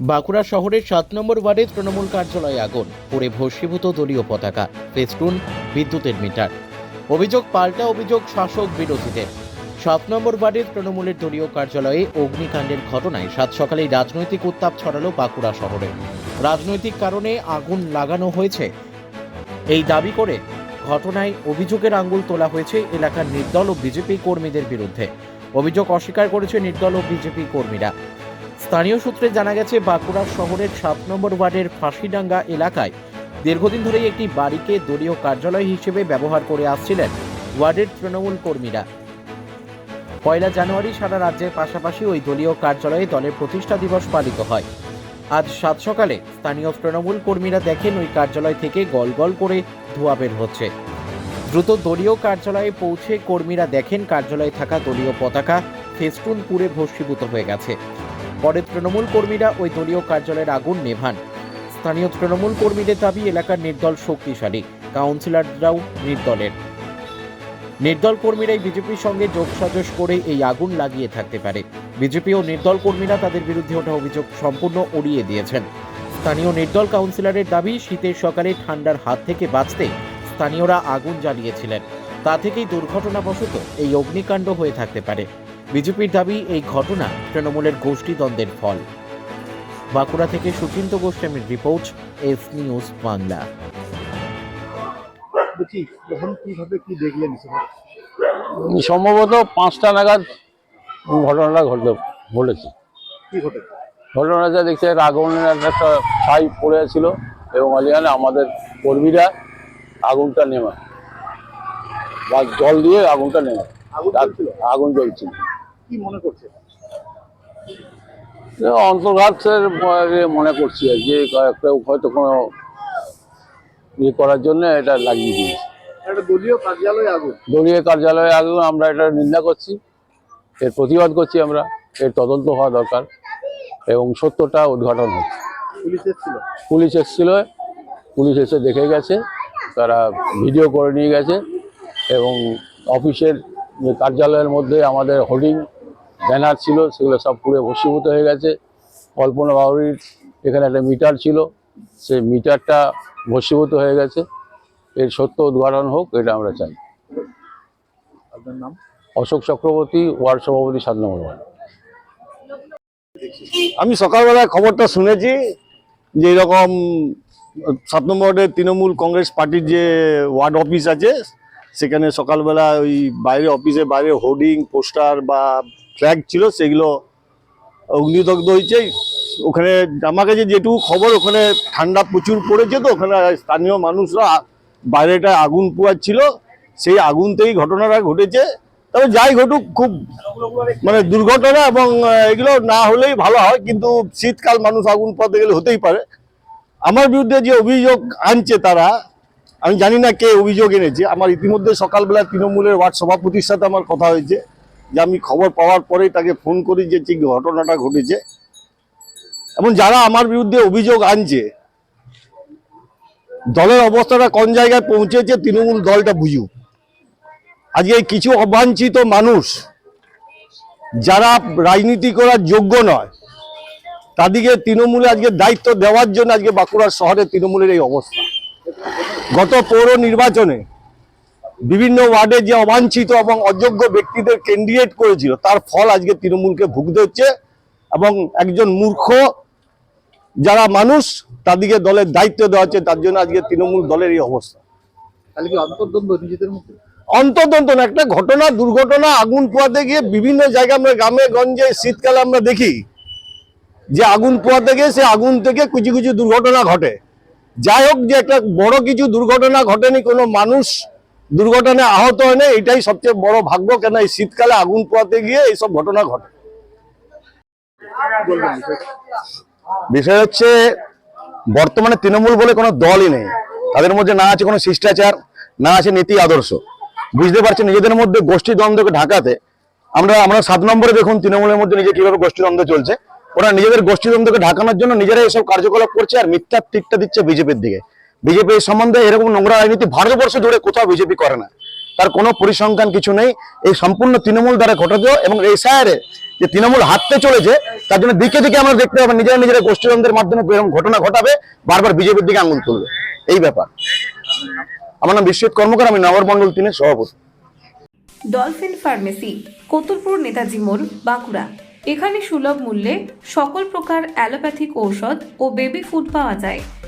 বাঁকুড়া শহরের সাত নম্বর ওয়ার্ডে তৃণমূল কার্যালয়ে আগুন, পড়ে ভস্মীভূত দলীয় পতাকা, ফেস্টুন, বিদ্যুতের মিটার। অভিযোগ পাল্টা অভিযোগ শাসক বিরোধীদের। সাত নম্বর ওয়ার্ডের তৃণমূলের দলীয় কার্যালয়ে অগ্নিকাণ্ডের ঘটনায় সাত সকালেই রাজনৈতিক উত্তাপ ছড়ালো বাঁকুড়া শহরে। রাজনৈতিক কারণে আগুন লাগানো হয়েছে। এই দাবি করে ঘটনায় অভিযোগের আঙ্গুল তোলা হয়েছে এলাকার নির্দল ও বিজেপি কর্মীদের বিরুদ্ধে। অভিযোগ অস্বীকার করেছে নির্দল ও বিজেপি কর্মীরা। স্থানীয় সূত্রে জানা গেছে, বাঁকুড়া শহরের সাত নম্বর ওয়ার্ডের ফাঁসিডাঙ্গা এলাকায় দীর্ঘদিন ধরেই একটি বাড়িকে দলীয় কার্যালয় হিসেবে ব্যবহার করে আসছিলেন ওয়ার্ডের তৃণমূল কর্মীরা। পয়লা জানুয়ারি সারা রাজ্যের পাশাপাশি ওই দলীয় কার্যালয়ে দলের প্রতিষ্ঠা দিবস পালিত হয়। আজ সাত সকালে স্থানীয় তৃণমূল কর্মীরা দেখেন ওই কার্যালয় থেকে গল গল করে ধোঁয়া বের হচ্ছে। দ্রুত দলীয় কার্যালয়ে পৌঁছে কর্মীরা দেখেন কার্যালয়ে থাকা দলীয় পতাকা ফেস্টুন পুড়ে ভস্মীভূত হয়ে গেছে। পরে তৃণমূল কর্মীরা ওই দলীয় কার্যালয়ের আগুন নেভান। স্থানীয় তৃণমূল কর্মীদের দাবি, এলাকার নির্দল শক্তিশালী। কাউন্সিলররাও নির্দলের। নির্দল কর্মীরাই বিজেপির সঙ্গে যোগসাজশ করে এই আগুন লাগিয়ে থাকতে পারে। বিজেপি ও নির্দল কর্মীরা তাদের বিরুদ্ধে ওঠা অভিযোগ সম্পূর্ণ উড়িয়ে দিয়েছেন। স্থানীয় নির্দল কাউন্সিলরের দাবি, শীতের সকালে ঠান্ডার হাত থেকে বাঁচতে স্থানীয়রা আগুন জ্বালিয়েছিলেন। তা থেকেই দুর্ঘটনাবশত এই অগ্নিকাণ্ড হয়ে থাকতে পারে। বিজেপির দাবি এই ঘটনা তৃণমূলের গোষ্ঠীদ্বন্দ্বের ফল। বাঁকুড়া থেকে সুচিন্ত গোস্বামীর রিপোর্ট এস নিউজ বাংলা। বলছি তখন কীভাবে কি দেখলেন সম্ভবত পাঁচটা নাগাদ ঘটনাটা ঘটেছে কি ঘটেছে ঘটনাটা দেখছে আগুনের একটা ছাই পড়ে ছিল এবং অলিয়ানে আমাদের কর্মীরা আগুনটা নেমা বা জল দিয়ে আগুনটা নেমা আগুন জ্বলছিল? কি মনে করছে? অন্তর্ঘাতের মনে করছি আর যে কেউ হয়তো কোনো ইয়ে করার জন্য এটা লাগিয়ে দিয়েছে। দলীয় কার্যালয়ে আগুন। দলীয় কার্যালয়ে আগুন আমরা এটা নিন্দা করছি এর প্রতিবাদ করছি আমরা এর তদন্ত হওয়া দরকার এবং সত্যটা উদ্ঘাটন হচ্ছে। পুলিশ এসেছিল? পুলিশ এসেছিল পুলিশ এসে দেখে গেছে তারা ভিডিও করে নিয়ে গেছে এবং অফিসের কার্যালয়ের মধ্যে আমাদের হোর্ডিং ব্যানার ছিল সেগুলো সব পুরো ভস্মীভূত হয়ে গেছে। কল্পনা বাউরির এখানে একটা মিটার ছিল সেই মিটারটা ভস্মীভূত হয়ে গেছে। এর সত্য উদ্ঘাটন হোক এটা আমরা চাই। আপনার নাম? অশোক চক্রবর্তী ওয়ার্ড সভাপতি সাত নম্বর ওয়ার্ড। আমি সকালবেলায় খবরটা শুনেছি যে এরকম সাত নম্বর ওয়ার্ডের তৃণমূল কংগ্রেস পার্টির যে ওয়ার্ড অফিস আছে সেখানে সকালবেলা ওই বাইরে অফিসে বাইরে হোর্ডিং পোস্টার বা ফ্ল্যাগ ছিল, সেগুলো অগ্নিদগ্ধ হয়েছে। ওখানে আমার কাছে যেটুকু খবর, ওখানে ঠান্ডা প্রচুর পড়েছে তো, ওখানে স্থানীয় মানুষরা বাইরেটা আগুন পোয়াচ্ছিল সেই আগুন থেকেই ঘটনাটা ঘটেছে। তবে যাই ঘটুক, খুব মানে দুর্ঘটনা এবং এগুলো না হলেই ভালো হয়, কিন্তু শীতকাল মানুষ আগুন পাতে গেলে হতেই পারে। আমার বিরুদ্ধে যে অভিযোগ আনছে তারা, আমি জানি না কে অভিযোগ এনেছে। আমার ইতিমধ্যে সকালবেলা তৃণমূলের ওয়ার্ড সভাপতির সাথে আমার কথা হয়েছে। যে আমি খবর পাওয়ার পরেই তাকে ফোন করি যে ঠিক ঘটনাটা ঘটেছে? এবং যারা আমার বিরুদ্ধে অভিযোগ আনছে, দলের অবস্থাটা কোন জায়গায় পৌঁছেছে তৃণমূল দলটা বুঝুক। আজকে কিছু অবাঞ্ছিত মানুষ যারা রাজনীতি করার যোগ্য নয়, তাদেরকে তৃণমূলে আজকে দায়িত্ব দেওয়ার জন্য আজকে বাঁকুড়া শহরে তৃণমূলের এই অবস্থা। গত পৌর নির্বাচনে বিভিন্ন ওয়ার্ডে যে অবাঞ্ছিত এবং অযোগ্য ব্যক্তিদের ক্যান্ডিডেট করেছিল তার ফল আজকে তৃণমূলকে ভুগতে হচ্ছে এবং একজন মূর্খ যারা মানুষ তাদেরকে দলের দায়িত্ব দেওয়া হচ্ছে তার জন্য আজকে তৃণমূল দলের এই অবস্থা। তাহলে কি অন্তর্দ্বন্দ্ব নিজেদের মধ্যে? অন্তদন্ত না একটা ঘটনা দুর্ঘটনা আগুন পোয়াতে গিয়ে বিভিন্ন জায়গায় আমরা গ্রামে গঞ্জে শীতকালে আমরা দেখি যে আগুন পোয়াতে গিয়ে সে আগুন থেকে কিছু কিছু দুর্ঘটনা ঘটে। যাই হোক যে একটা বড় কিছু দুর্ঘটনা ঘটেনি কোনো মানুষ দুর্ঘটনায় আহত হয় না এটাই সবচেয়ে বড় ভাগ্য কেন এই শীতকালে আগুন পোয়াতে গিয়ে এইসব ঘটনা ঘটে। বিষয় হচ্ছে, বর্তমানে তৃণমূল বলে কোনো দলই নেই। তাদের মধ্যে না আছে কোনো শিষ্টাচার, না আছে নীতি আদর্শ। বুঝতে পারছি নিজেদের মধ্যে গোষ্ঠী দ্বন্দ্বকে ঢাকাতে, আমরা আমরা সাত নম্বরে দেখুন তৃণমূলের মধ্যে নিজে কীভাবে গোষ্ঠী দ্বন্দ্ব চলছে। ওরা নিজেদের গোষ্ঠী দ্বন্দ্বকে ঢাকানোর জন্য নিজেরাই এসব কার্যকলাপ করছে আর মিথ্যার টিকটা দিচ্ছে বিজেপির দিকে। বিজেপি সম্বন্ধে এরকম নোংরা রাজনীতি ভারতবর্ষ জুড়ে কোথাও বিজেপি করে না। তার কোনো পরিসংখ্যান কিছু নেই। এই সম্পূর্ণ তৃণমূল দ্বারা ঘটিত এবং এই সায়ারে যে তৃণমূল হাঁটতে চলেছে, তার জন্য দিকে দিকে আমরা দেখতে পাবো, নিজেরা নিজেরা গোষ্ঠীদ্বন্দ্বের মাধ্যমে এরকম ঘটনা ঘটাবে, বারবার বিজেপির দিকে আঙুল তুলবে। এই ব্যাপার। আমার নাম বিশ্বজিৎ কর্মকার, আমি নগর মন্ডল তিনের সভাপতি। ডলফিন ফার্মেসি কতুলপুর নেতাজি মোড়, বাঁকুড়া। এখানে সুলভ মূল্যে সকল প্রকার অ্যালোপ্যাথিক ঔষধ ও বেবি ফুড পাওয়া যায়।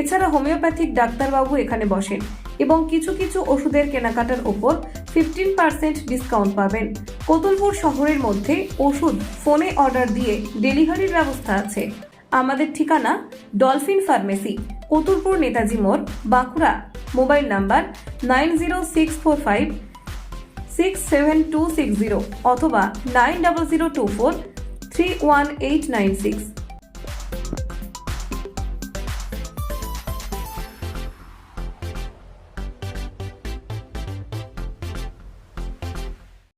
এছাড়া হোমিওপ্যাথিক ডাক্তারবাবু এখানে বসেন এবং কিছু কিছু ওষুধের কেনাকাটার ওপর ফিফটিন পার্সেন্ট ডিসকাউন্ট পাবেন। কোতুলপুর শহরের মধ্যে ওষুধ ফোনে অর্ডার দিয়ে ডেলিভারির ব্যবস্থা আছে। আমাদের ঠিকানা ডলফিন ফার্মেসি, কতুলপুর নেতাজি মোড়, Bankura. Mobile number nine zero six four five six seven two six zero অথবা nine double zero two four three one eight nine six